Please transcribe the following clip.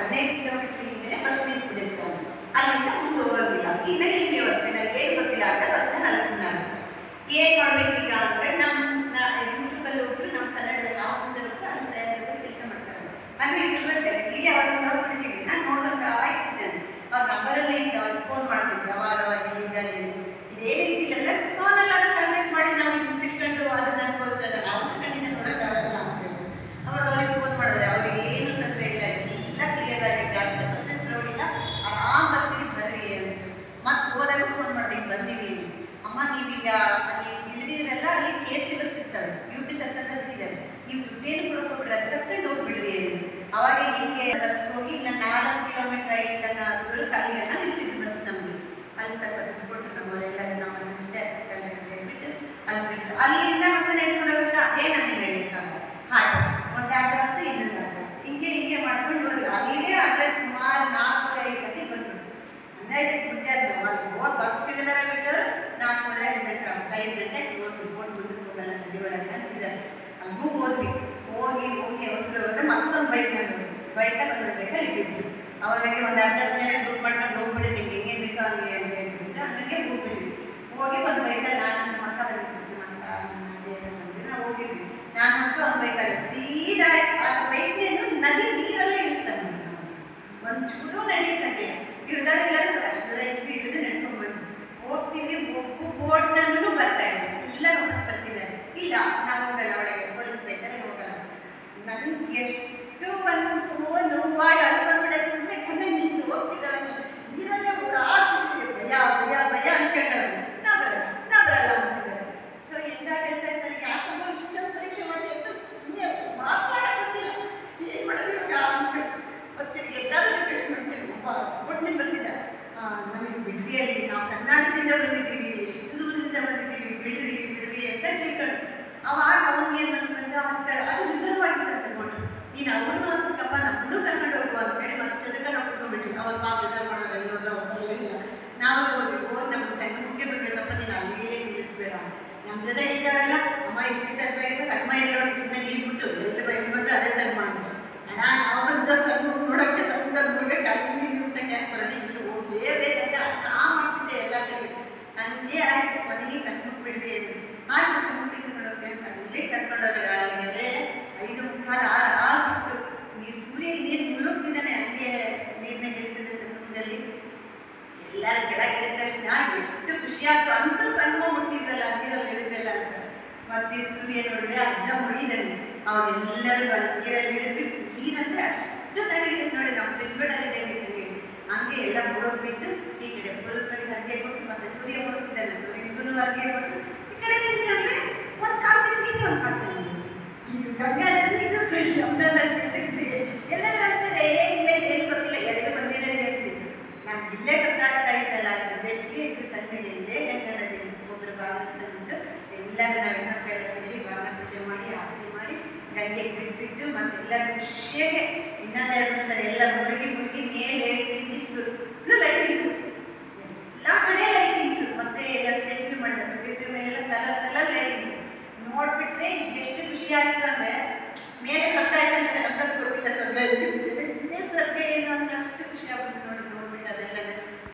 ಹದಿನೈದು ಕಿಲೋಮೀಟರ್ ಹಿಂದೆ ಬಸ್ ನಿಂತ್ಬಿಟ್ಟಿರ್ತಾರೆ ಅಲ್ಲಿಂದ ಮುಂದೆ ಹೋಗೋದಿಲ್ಲ. ಇನ್ನು ವ್ಯವಸ್ಥೆ ನನಗೆ ಏನು ಗೊತ್ತಿಲ್ಲ. ಅಂತ ಬಸ್ನ ನಲ್ಸಿ ನಾನು ಏನು ಮಾಡ್ಬೇಕೀಗ ಅಂದರೆ ನಮ್ಮ ಯೂಟ್ಯೂಬಲ್ಲಿ ಒಬ್ಬರು ನಮ್ಮ ಕನ್ನಡದ ಅಲ್ಲಿ ಪ್ರಯತ್ನ ಕೆಲಸ ಮಾಡ್ತಾರೆ. ಅಂದರೆ ಯೂಟ್ಯೂಬಲ್ಲಿ ಈಗ ಅವತ್ತಿಂದ ಅವ್ರು ಬಿಡ್ತೀವಿ ನಾನು ನೋಡ್ಕೊಂತ ಇಟ್ಟಿದ್ದೇನೆ ಅವ್ರ ನಂಬರಲ್ಲೇ ಇತ್ತು ಅವ್ರಿಗೆ ಫೋನ್ ಮಾಡ್ತಿದ್ದೆ. ಅವಾಗ ಇದ್ದಾರೆ ಇದೇನೇ ಇದ್ದಿಲ್ಲ ಫೋನಲ್ಲಿ ಅದು ಕಾಂಟ್ಯಾಕ್ಟ್ ಮಾಡಿ ನಾವು ಹಿಂಗ್ ತಿಳ್ಕೊಂಡು ಅದನ್ನ ಅನುಭವಿಸೋಣ ನಾವು ಕಣ್ಣಿಂದ ನೋಡೋಕ್ಕಾಗಲ್ಲ ಅಂತ ಹೇಳಿ ಅವಾಗ ಅವ್ರಿಗೆ ಫೋನ್ ಮಾಡಿದ್ರೆ ಅವ್ರಿಗೆ ಏನು ತೊಂದರೆ ಇಲ್ಲ ಎಲ್ಲ ಕ್ಲಿಯರ್ ಆಗಿದೆ ಹಂಡ್ರೆಡ್ ಪರ್ಸೆಂಟ್ ನೋಡಿಲ್ಲ ಆರಾಮ್ ಬರ್ತೀವಿ ಬರ್ರಿ ಅಂತ ಮತ್ತೆ ಹೋದಾಗ ಫೋನ್ ಮಾಡಿದೆ ಹಿಂಗೆ ಬಂದೀವಿ ನೀವೀಗ ಅಲ್ಲಿ ಇಳಿದಿರಲ್ಲ ಅಲ್ಲಿ ಕೆ ಎಸ್ ಟಿ ಬಸ್ ಇರ್ತವೆ. ಯು ಪಿ ಸರ್ಕಾರದಲ್ಲಿ ಬಿಟ್ಟಿದ್ದಾರೆ ನೀವು ದುಡ್ಡೇನು ಕೊಡೋಕೊಟ್ರೆ ಅದು ಕರ್ಕೊಂಡು ಹೋಗ್ಬಿಡ್ರಿ ಅವಾಗ ಹಿಂಗೆ ಬಸ್ ಹೋಗಿ ನಾನು ನಾಲ್ಕು ಕಿಲೋಮೀಟರ್ ಐದು ದೂರ ಅಲ್ಲಿಗೆಲ್ಲ ನಿಲ್ಲಿಸಿದ್ರು ಬಸ್ ನಮಗೆ. ಅಲ್ಲಿ ಸ್ವಲ್ಪ ದುಡ್ಡು ಕೊಟ್ಟರು ನಮ್ಮವರೆಲ್ಲ ನಮ್ಮನ್ನು ಹತ್ತಿಸ್ತಾರೆ ಅಂತ ಹೇಳ್ಬಿಟ್ಟು ಅಲ್ಲಿ ಬಿಟ್ಟರು ಅಲ್ಲಿಂದ ಮತ್ತೆ ನಡ್ಕೊಂಡು ಹೋಗ್ಬೇಕಾ ಅದೇ ನಮಗೆ ನಡೆಯೋಕ್ಕಾಗ ಹಾಟ್ ಒಂದು ಆಟೋ ಅಂತ ಇನ್ನೊಂದು ಆಟೋ ಹಿಂಗೆ ಹಿಂಗೆ ಮಾಡ್ಕೊಂಡು ಹೋದ್ವಿ ಅಲ್ಲಿಗೆ ಅಲ್ಲೇ ಸುಮಾರು ನಾಲ್ಕೂವರೆ ಗಂಟೆಗೆ ಬಂದ್ಬಿಟ್ಟು ಹನ್ನೆರಡಕ್ಕೆ ಬಿಟ್ಟೆ ಅಲ್ಲಿ ಹೋಗಿ ಬಸ್ ಹಿಡಿದಾರ ಬಿಟ್ಟರು ನಾಲ್ಕೂವರೆ ಐದು ಗಂಟೆ ಕ್ಲೋಸ್ ಬೋಟ್ ಮುಂದಕ್ಕೆ ಹೋಗಲ್ಲ ನದಿ ಅಂತಿದ್ದಾರೆ. ಅಲ್ಲಿಗೂ ಹೋದ್ವಿ. ಹೋಗಿ ಹೋಗಿ ಅವಸರ ಹೋದ್ರೆ ಮತ್ತೊಂದು ಬೈಕ್ ನಾನು ಬೈಕಲ್ಲಿ ಒಂದೊಂದು ಬೈಕಲ್ಲಿ ಬಿಟ್ರು. ಅವಾಗ ಒಂದು ಅರ್ಧ ಜನ ಗ್ರೂಪ್ ಮಾಡ್ಕೊಂಡು ಹೋಗ್ಬಿಡಿ ನಿಮ್ಗೆ ಹೆಂಗೆ ಬೇಕೋ ಹಂಗೆ ಅಂತ ಹೇಳ್ಬಿಟ್ಟು ಹಂಗೆ ಹೋಗ್ಬಿಟ್ವಿ ಹೋಗಿ ಒಂದು ಬೈಕಲ್ಲಿ ನಾನು ನಮ್ಮ ಅಕ್ಕ ಬಂದಿದ್ದು ನಮ್ಮ ಅಕ್ಕ ನಾವು ಹೋಗಿದ್ವಿ. ನಾನು ಮಕ್ಕಳು ಒಂದು ಬೈಕಲ್ಲಿ ಸೀದಾ ಆ ಬೈಕ್ನೇನು ನದಿ ನೀರಲ್ಲೇ ಇಳಿಸ್ತಾನೆ ಒಂದು ಚೂರು ನಡೆಯುತ್ತೆ ಇಳಿದಾಗ ಎಲ್ಲರೂ ಅಷ್ಟು ದೂರ ಇದ್ದು ಇಳಿದು ನಡ್ಕೊಂಡು ಬಂದು ಹೋಗ್ತೀವಿ ಒಬ್ಬು ಬೋಟ್ನಲ್ಲೂ ಬರ್ತಾ ಇಲ್ಲ ಎಲ್ಲ ವಾಪಸ್ ಬರ್ತಿದ್ದಾರೆ ಇಲ್ಲ ನಾವು ಹೋಗಲ್ಲ ಒಳಗೆ ಪೊಲೀಸ್ ಬೈತಾರೆ ಹೋಗಲ್ಲ ನನ್ಗೆ ಎಷ್ಟು ಒಂದು ನೋವಾಗಿ ಅಳು ಬಂದ್ಬಿಡತ್ತೆ ಸುಮ್ಮನೆ ಕೊನೆ ನೀನು ಹೋಗ್ತಿದ್ದಾನೆ. ನೀರಲ್ಲೇ ಓಡಾಡ್ತಿದ್ದೀವಿ. ಭಯ ಭಯ ಭಯ ಅನ್ಕೊಂಡವ್ರು. ಬರಲ್ಲ ಅಂತಿದ್ದಾರೆ. ಸೊ ಎಂಥ ಕೆಲಸ ಆಯ್ತಲ್ಲ ಯಾಕಂದ್ರೆ ಇಷ್ಟೊಂದು ಪರೀಕ್ಷೆ ಮಾಡಿ ಅಂತ ಸುಮ್ಮನೆ ಮಾತಾಡಕ್ ಗೊತ್ತಿಲ್ಲ. ಏನು ಮಾಡೋದು ಇವಾಗ ಅನ್ಕೊಂಡು ಮತ್ತೆ ಎಲ್ಲರೂ ರಿಕ್ವೆಸ್ಟ್ ಮಾಡ್ತೀನಿ ಒಬ್ಬ ಬಂದಿದ್ದ. ನಮಗೆ ಬಿಡ್ರಿಯಲ್ಲಿ ನಾವು ಕರ್ನಾಟಕದಿಂದ ಬಂದಿದ್ದೀವಿ. ಎಷ್ಟು ದೂರದಿಂದ ಬಂದಿದ್ದೀವಿ. ಬಿಡ್ರಿ ಬಿಡ್ರಿ ಅಂತ ಕೇಳ್ಕೊಂಡು ಅವಾಗ ಅವ್ನಿಗೆ ಏನು ಮನಸ್ಸು ಬಂತು? ಅಂತ ಅದು ರಿಸರ್ವ್ ಆಗಿತ್ತು ಅಂತ ನೀನು ಅವ್ರನ್ನೂ ಅನ್ನಿಸ್ಕಪ್ಪ ನಮ್ಮನ್ನು ಕರ್ಕೊಂಡು ಹೋಗುವ ಅಂತ ಹೇಳಿ ಮತ್ತೆ ಜೊತೆಗೆ ನಾವು ಕುತ್ಕೊಂಡ್ಬಿಟ್ವಿ. ಅವ್ರ ಪಾಪ ರಿಸರ್ವ್ ಮಾಡೋದು ಒಬ್ಬರಲ್ಲ ನಾವು ಹೋಗಿ ಹೋಗಿ ನಮ್ಗೆ ಸಣ್ಣ ಮುಖ್ಯ ಬಿಡ್ಬೇಕಪ್ಪ ನೀನು ಅಲ್ಲಿಗೆ ನಿಲ್ಲಿಸ್ಬೇಡ. ನಮ್ಮ ಜೊತೆ ಇದ್ದಾರಲ್ಲ, ಅಮ್ಮ ಎಷ್ಟು ಕಷ್ಟ ಆಗಿದೆ ಸಣ್ಣ ಎಲ್ಲ ಸುಮ್ಮನೆ ನೀರು ಬಿಟ್ಟು ಎಲ್ಲ ಬೈ ಬಂದ್ರೆ ಅದೇ ಸಣ್ಣ ಮಾಡ್ತಾರೆ ಅಣ್ಣ, ನಾವು ಬಂದ ಸಣ್ಣ ನೋಡೋಕ್ಕೆ ಸಣ್ಣ ನೋಡಕ್ಕೆ ಅಲ್ಲಿ ಊಟಕ್ಕೆ ಯಾಕೆ ಬರೋಣ ಇಲ್ಲಿ ಹೋಗ್ಲೇಬೇಕಂತ ನಾ ಮಾಡ್ತಿದ್ದೆ ಎಲ್ಲ ಕಡೆ ನನಗೆ ಆಯ್ತು. ಮನೆಗೆ ಸಣ್ಣ ಬಿಡ್ರಿ ಆಯ್ತು, ಸಣ್ಣ ನೋಡೋಕೆ ಅಂತ. ಇಲ್ಲಿ ಕರ್ಕೊಂಡೋದ್ರೆ ಅಲ್ಲಿಗೆ ಐದು ಮುಕ್ಕಾಲು ಆರು ಆಗ್ಬಿಟ್ಟು ನೀರು ಸೂರ್ಯ ನೀರು ಮುಳುಗ್ತಿದ್ದಾನೆ ಹಂಗೆ ನೀರಿನ ಗೆಲ್ಸಿದ್ರೆ ಸಮುದ್ರದಲ್ಲಿ ಎಲ್ಲರೂ ಕೆಳಗೆ ತಕ್ಷಣ ಎಷ್ಟು ಖುಷಿ ಆಯ್ತು ಅಂತೂ ಸಣ್ಣ ಮುಟ್ಟಿದ್ವಲ್ಲ ನೀರಲ್ಲಿ ಇಳಿದ್ವಲ್ಲ ಅಂತ ಮತ್ತೆ ಸೂರ್ಯ ನೋಡಿದ್ರೆ ಅರ್ಧ ಮುಗಿದಾನೆ ಅವಾಗ ಅಲ್ಲಿ ಬಂದು ನೀರಲ್ಲಿ ಇಳಿದ್ರೆ ನೀರಂದ್ರೆ ಅಷ್ಟು ತಡೆಗಿದೆ ನೋಡಿ ನಮ್ಮ ಫ್ರಿಜ್ಬೇಡಲ್ಲಿ ಇದ್ದೇವೆ ಹಂಗೆ ಎಲ್ಲ ಮುಳುಗ್ಬಿಟ್ಟು ಈ ಕಡೆ ಫುಲ್ ಕಡೆ ಹರಿಗೆ ಕೊಟ್ಟು, ಮತ್ತೆ ಸೂರ್ಯ ಮುಳುಗ್ತಿದ್ದಾನೆ ಸೂರ್ಯನಿಗೂ ಹರಿಗೆ ಕೊಟ್ಟು, ಈ ಕಡೆ ನಿಂತ್ಕೊಂಡ್ರೆ ಒಂದು ಕಾಲು ಬಿಚ್ಚಿಗೆ ಒಂದು ಮಾಡ್ತಾನೆ ಇದು ಗಂಗಾ ನದಿ ಇದು ಸರಿ ಯಮುನಾ ನದಿ ಅಂತ ಇದೆ. ಎಲ್ಲರೂ ಅಂತಾರೆ ಏ ಇಲ್ಲ ಏನು ಗೊತ್ತಿಲ್ಲ ಎರಡು ಬಂದಿರೋದೇ ಅಂತಿದ್ರು ನಾನು ಇಲ್ಲೇ ಗೊತ್ತಾಗ್ತಾ ಇದ್ದಲ್ಲ ಅದು ಬೆಚ್ಚಗೆ ಇತ್ತು ತಣ್ಣಗೆ ಇದೆ ಗಂಗಾ ನದಿ ಒಬ್ಬರು ಬಾಗಿಲು ತಂದ್ಬಿಟ್ಟು ಎಲ್ಲರೂ ನಾವು ಹೆಣ್ಮಕ್ಳೆಲ್ಲ ಸೇರಿ ಬಾಗಿಲ ಪೂಜೆ ಮಾಡಿ, ಆರತಿ ಮಾಡಿ ಗಂಗೆಗೆ ಬಿಟ್ಬಿಟ್ಟು ಮತ್ತೆಲ್ಲರೂ ಖುಷಿಯಾಗೆ ಇನ್ನೊಂದೆರಡು ಸಲ ಎಲ್ಲ ಮುಳುಗಿ ಮುಳುಗಿ ಮೇಲೆ ತಿಂಡಿ ಸುತ್ತಲೂ ಲೈಟಿಂಗ್ಸು ಎಲ್ಲ ಕಡೆ ಲೈಟಿಂಗ್ಸು ಮತ್ತೆ ಎಲ್ಲ ಸೆಲ್ಫಿ ಮಾಡಿದ್ದಾರೆ ಸೆಲ್ಫಿ ಮೇಲೆಲ್ಲ ಕಲರ್ ಕಲರ್ ಲೈಟಿಂಗ್ಸ್ ನೋಡ್ಬಿಟ್ರೆ ಎಷ್ಟು ಖುಷಿ ಆಗ್ತದೆ